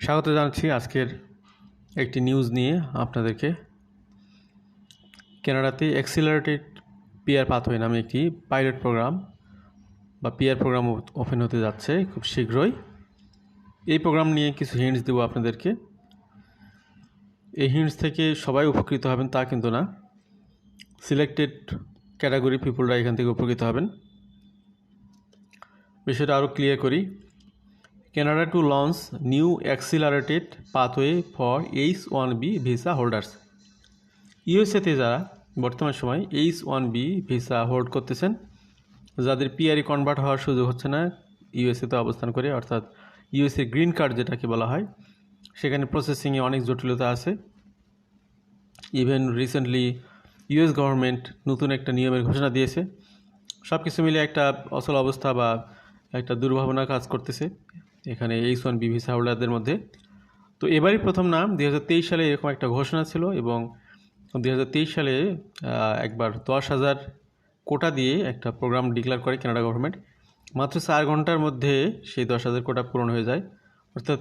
স্বাগত জানাচ্ছি আজকের একটি নিউজ নিয়ে আপনাদেরকে। কানাডাতে অ্যাক্সিলারেটেড পিয়ার পাথওয়ে নামে একটি পাইলট প্রোগ্রাম বা পিয়ার প্রোগ্রাম ওপেন হতে যাচ্ছে খুব শীঘ্রই। এই প্রোগ্রাম নিয়ে কিছু হিন্টস দেবো আপনাদেরকে। এই হিন্টস থেকে সবাই উপকৃত হবেন, তা কিন্তু না। সিলেক্টেড ক্যাটাগরি পিপুলরা এখান থেকে উপকৃত হবেন। বিষয়টা আরও ক্লিয়ার করি। Canada to launch new accelerated pathway for H one B visa holders ইউএসএতে যারা বর্তমান সময় H one B visa hold করতেছেন, যাদের পিআরই কনভার্ট হওয়ার সুযোগ হচ্ছে না ইউএসএতে অবস্থান করে, অর্থাৎ ইউএসএ গ্রিন কার্ড যেটাকে বলা হয়, সেখানে প্রসেসিংয়ে অনেক জটিলতা আছে। ইভেন রিসেন্টলি ইউএস গভর্নমেন্ট নতুন একটা নিয়মের ঘোষণা দিয়েছে। সব কিছু মিলে একটা অচল অবস্থা বা একটা দুর্ভাবনা কাজ করতেছে। এখানে এইচ ওয়ান বি ভিসা হোল্ডারদের মধ্যে। তো এবারই প্রথম নাম, দুই হাজার তেইশ সালে এরকম একটা ঘোষণা ছিল এবং দু হাজার তেইশ সালে একবার দশ হাজার কোটা দিয়ে একটা প্রোগ্রাম ডিক্লেয়ার করে কানাডা গভর্নমেন্ট। মাত্র চার ঘণ্টার মধ্যে সেই দশ হাজার কোটা পূরণ হয়ে যায়। অর্থাৎ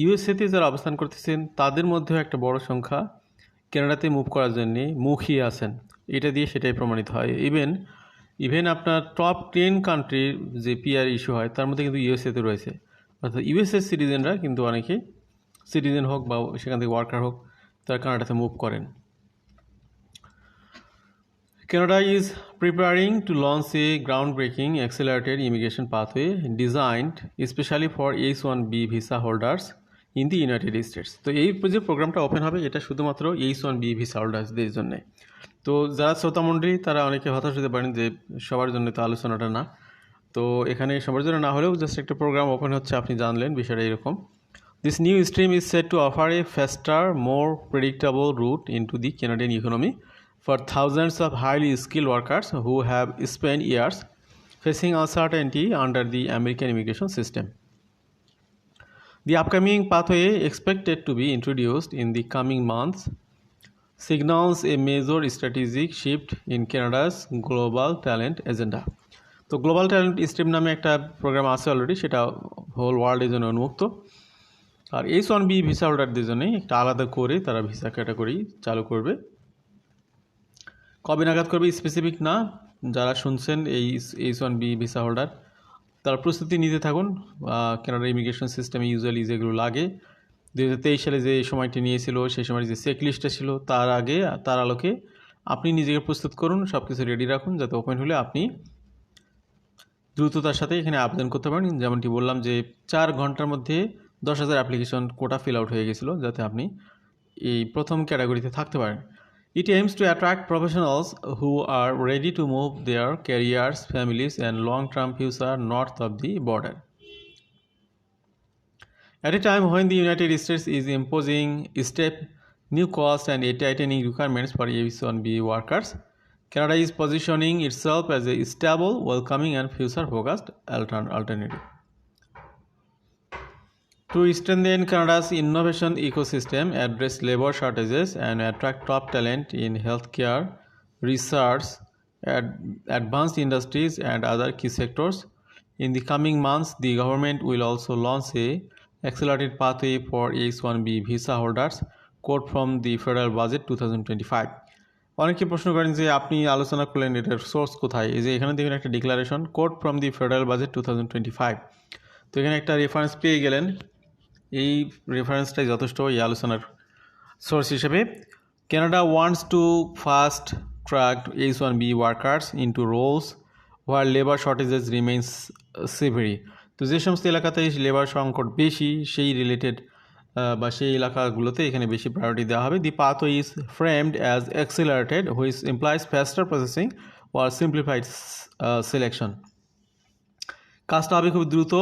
ইউএসএতে যারা অবস্থান করতেছেন, তাদের মধ্যেও একটা বড় সংখ্যা কানাডাতে মুভ করার জন্যে মুখিয়ে আছেন। এটা দিয়ে সেটাই প্রমাণিত হয়। ইভেন ইভেন আপনার টপ টেন কান্ট্রির যে পিআর ইস্যু হয়, তার মধ্যে কিন্তু ইউএসএতে রয়েছে। অর্থাৎ ইউএসএর সিটিজেনরা কিন্তু অনেকে সিটিজেন হোক বা সেখান থেকে ওয়ার্কার হোক, তারা কানাডাতে মুভ করেন। Canada is preparing to launch a groundbreaking accelerated immigration pathway designed especially for H-1B visa holders in the United States তো এই যে প্রোগ্রামটা ওপেন হবে, এটা শুধুমাত্র এইচ ওয়ান বি ভিসা হোল্ডার্সদের জন্য। তো যারা শ্রোতামণ্ডলী, তারা অনেকে হতাশ হতে পারেন যে সবার জন্য তো আলোচনাটা না। তো এখানে সবার না হলেও জাস্ট একটা প্রোগ্রাম ওপেন হচ্ছে, আপনি জানলেন বিষয়টা এরকম। This new stream is set to offer a faster more predictable route into the Canadian economy for thousands of highly skill workers who have spend years facing uncertainty under the American immigration system the upcoming pathway expected to be introduced in the coming months signals a major strategic shift in Canada's global talent agenda তো global talent stream নামে একটা programme আছে already সেটা whole ওয়ার্ল্ডের জন্য উন্মুক্ত। আর H one B visa হোল্ডারদের জন্যই একটা আলাদা করে তারা ভিসা ক্যাটাগরি চালু করবে। কবে নাগাদ করবে স্পেসিফিক না, যারা শুনছেন এই H one B visa holder তারা প্রস্তুতি নিতে থাকুন। কেনাডা ইমিগ্রেশন সিস্টেমে ইউজুয়ালি যেগুলো লাগে। দু হাজার তেইশ সালে যে সময়টি নিয়েছিল, সেই সময় যে চেক লিস্টটা ছিল, তার আগে, তার আলোকে আপনি নিজেকে প্রস্তুত করুন সব কিছু রেডি রাখুন, যাতে ওপেন হলে আপনি দ্রুততার সাথে এখানে আবেদন করতে পারেন। যেমনটি বললাম যে চার ঘণ্টার মধ্যে দশ হাজার অ্যাপ্লিকেশন কোটা ফিল আউট হয়ে গেছিল যাতে আপনি এই প্রথম ক্যাটাগরিতে থাকতে পারেন। It aims to attract professionals who are ready to move their careers families and long term future north of the border At a time when the United States is imposing step new costs and a tightening requirements for H-1B workers, Canada is positioning itself as a stable, welcoming, and future-focused altern- alternative. To strengthen Canada's innovation ecosystem, address labor shortages, and attract top talent in healthcare, research, ad- advanced industries, and other key sectors, in the coming months, the government will also launch a accelerated pathway for H-1B visa holders, quote from the federal budget 2025. অনেকে প্রশ্ন করেন যে আপনি আলোচনা করলেন এটার source কোথায়? এই যে এখানে দেখবেন একটা declaration code from the federal budget two তো এখানে একটা রেফারেন্স পেয়ে গেলেন। এই রেফারেন্সটাই যথেষ্ট, এই আলোচনার সোর্স হিসেবে। Canada wants to fast track H one B workers into roles where labour shortages remains severe তো যে সমস্ত এলাকাতে লেবার সংকট বেশি, সেই রিলেটেড বা সেই এলাকাগুলোতে এখানে বেশি প্রায়োরিটি দেওয়া হবে। The path is framed as accelerated which implies faster processing or simplified selection কাজটা হবে খুব দ্রুত।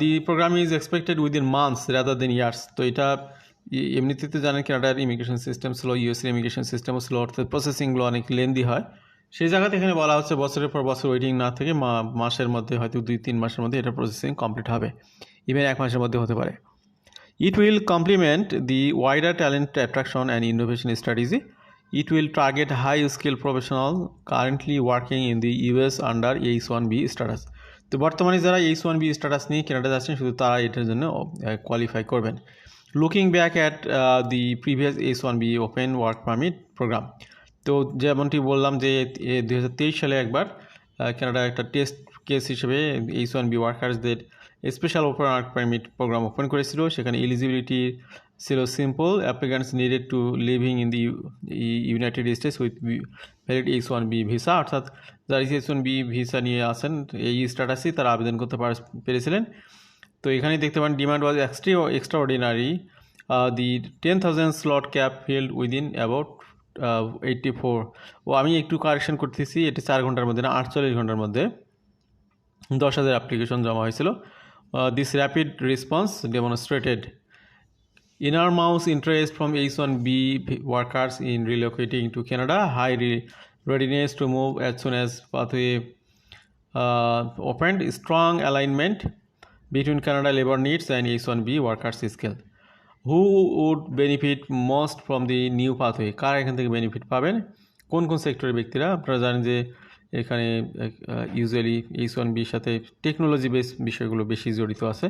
The programme is expected within months rather than years তো এটা এমনিতে তো জানেন কানাডার ইমিগ্রেশন সিস্টেম স্লো ইউএসের ইমিগ্রেশন সিস্টেমও স্লো অর্থাৎ প্রসেসিংগুলো অনেক লেন্দি হয়। সেই জায়গাতে এখানে বলা হচ্ছে বছরের পর বছর ওয়েটিং না থেকে মাসের মধ্যে হয়তো দুই, তিন মাসের মধ্যে এটা প্রসেসিং কমপ্লিট হবে। ইভেন এক মাসের মধ্যে হতে পারে। It will complement the wider talent attraction and innovation strategy. It will target high skilled professionals currently working in the US under H1B status. তো বর্তমানে যারা এইচ ওয়ান বি স্ট্যাটাস নিয়ে কেনাডা যাচ্ছেন শুধু তারা এটার জন্য কোয়ালিফাই করবেন looking back at the previous H one B open work permit programme তো যেমনটি বললাম যে দুহাজার তেইশ সালে একবার কানাডা একটা টেস্ট কেস হিসেবে H one B ওয়ার্কার্সদের special open work permit programme open করেছিল। সেখানে এলিজিবিলিটি ছিল simple applicants needed to living in the United States with valid H one B visa অর্থাৎ যারা এইচ ওয়ান বি ভিসা নিয়ে আসেন এই স্ট্যাটাসে তারা আবেদন করতে পেরেছিলেন। তো এখানে দেখতে পান demand was extra extraordinary the ten thousand slot cap filled within about eighty four ও আমি একটু কারেকশন করতেছি, এটি চার ঘণ্টার মধ্যে না, আটচল্লিশ ঘণ্টার মধ্যে দশ হাজার অ্যাপ্লিকেশন জমা হয়েছিল। This rapid response demonstrated enormous interest from H1B workers in relocating to Canada, high re- readiness to move as soon as pathway uh, opened, strong alignment between Canada labor needs and H1B workers skill. Who would benefit most from the new pathway? কার এখান থেকে benefit পাবেন কোন কোন সেক্টরের ব্যক্তিরা আপনারা জানেন যে এখানে ইউজুয়ালি এইচ ওয়ান বির সাথে টেকনোলজি বেস বিষয়গুলো বেশি জড়িত আছে।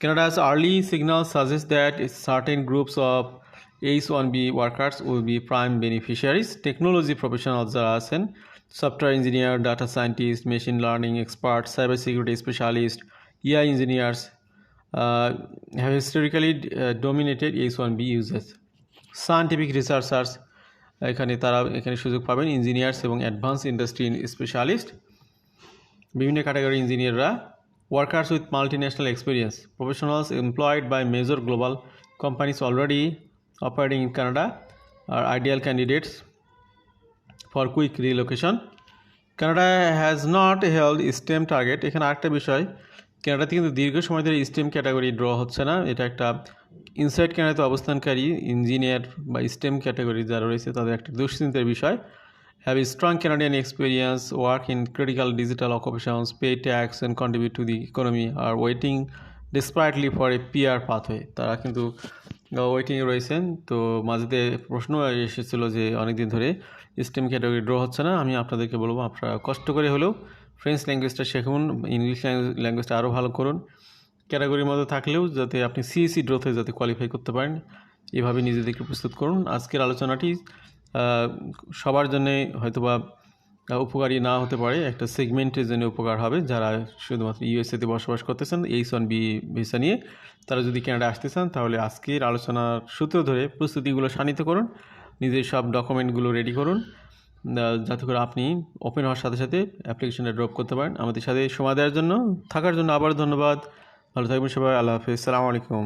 Canada's early signal suggest that certain groups of H one B workers will be prime beneficiaries technology professional যারা আছেন software engineer data scientist machine learning expert cyber security specialist AI engineers have historically dominated H one B uses scientific researchers এখানে তারা এখানে সুযোগ পাবেন engineers এবং advance industry specialist বিভিন্ন category ইঞ্জিনিয়াররা workers with multi national experience professionals employed by major global companies already operating in Canada are ideal candidates for quick relocation Canada has not held STEM target এখানে আরেকটা বিষয় কানাডাতে কিন্তু দীর্ঘ সময় ধরে স্টেম ক্যাটাগরি ড্র হচ্ছে না। এটা একটা ইনসাইড কানাডাতে অবস্থানকারী ইঞ্জিনিয়ার বা স্টেম ক্যাটাগরি যারা রয়েছে তাদের একটা দুশ্চিন্তার বিষয়। A strong Canadian experience, work in critical digital occupations, pay tax and contribute to the economy, are waiting desperately for a PR pathway. তারা কিন্তু ওয়েটিংয়ে রয়েছেন। তো মাঝেতে প্রশ্ন এসেছিল যে অনেকদিন ধরে স্টেম ক্যাটাগরি ড্র হচ্ছে না। আমি আপনাদেরকে বলব আপনারা কষ্ট করে হলেও ফ্রেঞ্চ ল্যাঙ্গুয়েজটা শেখুন ইংলিশ ল্যাঙ্গুয়েজটা আরও ভালো করুন। ক্যাটাগরির মধ্যে থাকলেও যাতে আপনি সিএসি ড্রোথে যাতে কোয়ালিফাই করতে পারেন, এভাবে নিজেদেরকে প্রস্তুত করুন। আজকের আলোচনাটি সবার জন্যে হয়তোবা উপকারী না হতে পারে। একটা সেগমেন্টের জন্য উপকার হবে। যারা শুধুমাত্র ইউএসএতে বসবাস করতেছেন এইচ ওয়ান বি ভিসা নিয়ে, তারা যদি ক্যানাডা আসতে চান, তাহলে আজকের আলোচনার সূত্র ধরে প্রস্তুতিগুলো শানিত করুন। নিজের সব ডকুমেন্টগুলো রেডি করুন। যাতে করে আপনি ওপেন হওয়ার সাথে সাথে অ্যাপ্লিকেশনটা ড্রপ করতে পারেন। আমাদের সাথে সময় দেওয়ার জন্য, থাকার জন্য আবার ধন্যবাদ। ভালো থাকবেন সবাই আল্লাহ হাফিজ সালামু আলাইকুম